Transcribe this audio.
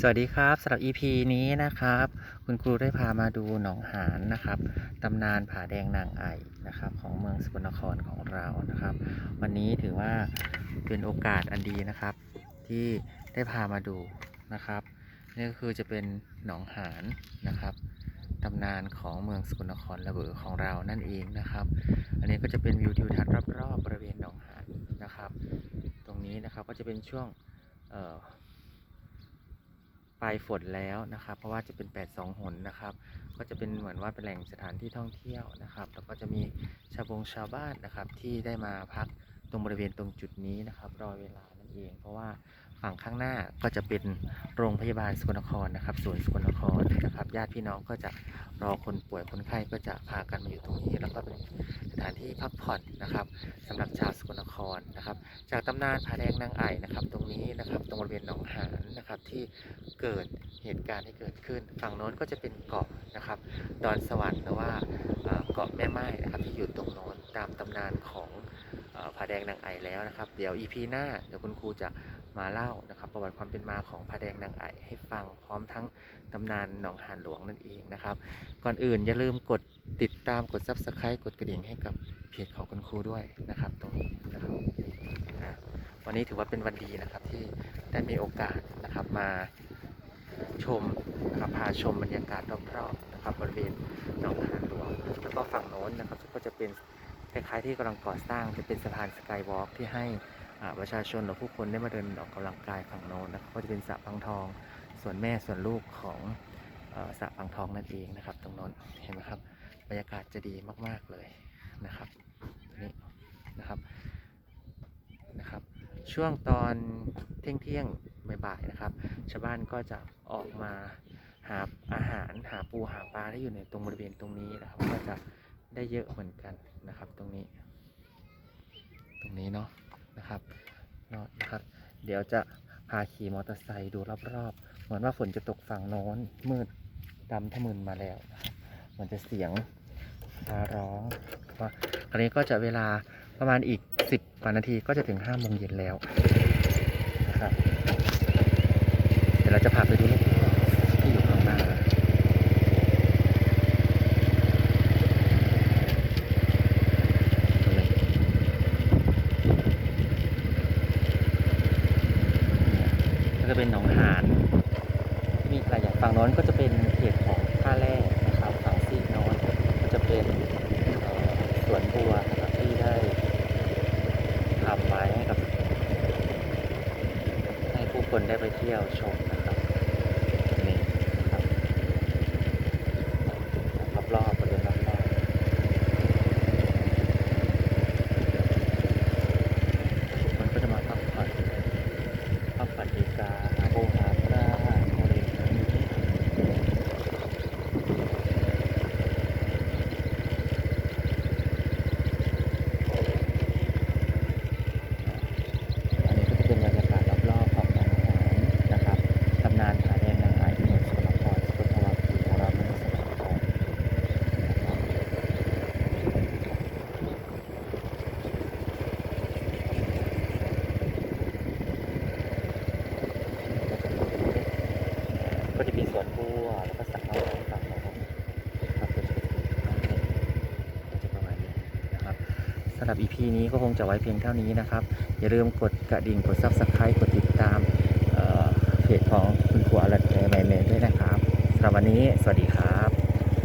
สวัสดีครับสำหรับ EP นี้นะครับ คุณครูได้พามาดูหนองหานนะครับตำนานผาแดงนางไอนะครับ ของเมืองสกลนครของเรานะครับ วันนี้ถือว่าเป็นโอกาสอันดีนะครับ ที่ได้พามาดูนะครับนี่ก็คือจะเป็นหนองหานนะครับตำนานของเมืองสกลนครระเบือของเรานั่นเองนะครับ อันนี้ก็จะเป็นวิวทิวทัศน์รอบๆบริเวณหนองหานนะครับ ตรงนี้นะครับก็จะเป็นช่วงเอ่อ ลายฝนแล้วนะครับ เพราะว่าจะเป็น 8 2 หนนะครับ ก็จะเป็นเหมือนว่าเป็นแหล่งสถานที่ท่องเที่ยวนะครับ แล้วก็จะมีชาวบงชาวบ้านนะครับ ที่ได้มาพักตรงบริเวณตรงจุดนี้นะครับรอเวลานั่นเอง เพราะว่าฝั่งข้างหน้าก็จะเป็นโรงพยาบาลสกลนครนะครับศูนย์สกลนครนะครับญาติพี่น้องก็จะรอคนป่วยคนไข้ก็จะพากันมาอยู่ตรงนี้ แล้วก็เป็นสถานที่พักผ่อนนะครับสำหรับชาวสกลนครนะครับ จากตำนานผาแดงนางไอ่นะครับ ตรงนี้นะครับตรงบริเวณหนองหานนะครับที่ เกิดเหตุการณ์ที่เกิดขึ้น ฝั่งโน้นก็จะเป็นเกาะนะครับ ดอนสวรรค์หรือว่าเกาะแม่ไม้นะครับที่อยู่ตรงโน้นตามตำนานของผาแดงนางไอแล้วนะครับ เดี๋ยว EP หน้าเดี๋ยวคุณครูจะมาเล่านะครับ ประวัติความเป็นมาของผาแดงนางไอให้ฟังพร้อมทั้งตำนานหนองหานหลวงนั่นเองนะครับ ก่อนอื่นอย่าลืมกดติดตามกด Subscribe กดกระดิ่งให้กับเพจของคุณครูด้วยนะครับ ตรงนี้นะครับวันนี้ถือว่าเป็นวันดีนะครับที่ได้มีโอกาสนะครับมา ชมนะครับพาชมบรรยากาศรอบๆนะครับบริเวณหนองหานหลวงแล้วก็ฝั่งโน้นนะครับก็จะเป็นคล้ายๆที่กำลังก่อสร้างจะเป็นสะพานสกายวอล์กที่ให้ประชาชนหรือผู้คนได้มาเดินออกกำลังกายฝั่งโน้นนะครับก็จะเป็นสระพังทอง ส่วนแม่ส่วนลูกของสระพังทองนั่นเองนะครับ ตรงโน้นเห็นไหมครับบรรยากาศจะดีมากๆเลยนะครับนี้นะครับนะครับ ช่วงตอนเที่ยงเที่ยง บ่ายๆนะครับ ชาวบ้านก็จะออกมาหาอาหารหาปูหาปลาที่อยู่ในตรงบริเวณตรงนี้นะครับ ก็จะได้เยอะเหมือนกันนะครับ ตรงนี้ ตรงนี้เนาะนะครับเนาะนะครับ เดี๋ยวจะพาขี่มอเตอร์ไซค์ดูรอบๆ เหมือนว่าฝนจะตกฝั่งโน้นมืดดำทะมึนมาแล้วนะครับเหมือนจะเสียงฟ้าร้องว่าอันนี้ก็จะเวลาประมาณอีก 10กว่านาทีก็จะถึง5โมงเย็นแล้วนะครับ ดี๋ยวเราจะพาไปดูรอบที่อยู่ข้างหน้าก็จะเป็นหนองหานที่มีหลายอย่างฝั่งน้นก็จะเป็นเขตของท่าแร่นะครับฝั่งซีกน้นก็จะเป็นสวนบัวนะครับที่ได้ทำไว้ให้กับให้ผู้คนได้ไปเที่ยวชมนะครับนี่นะครับรอบๆบริเวณรอบๆมันก็จะมาพักผ่อนพักผ่อนดีกาหาโบหาปลาบริเวณนี้อันนี้ก็จะเป็นบรรยากาศรอบๆของหนองหานนะครับตำนานผาแดงนางไอที่เมืองสกลนครสกลทวัฒน์ของเราเมืองสกลนครนะครับ ก็ สวแล้วก็สระว่ายน้ำฝั่งของครับก็จะเป็นก็จะประมาณนี้นะครับสำหรับ EP นี้ก็คงจะไว้เพียงเท่านี้นะครับ อย่าลืมกดกระดิ่งกด Subscribe กดติดตามเพจของคุณครูอรัตน์ใหม่ๆด้วยนะครับสำหรับวันนี้สวัสดีครับ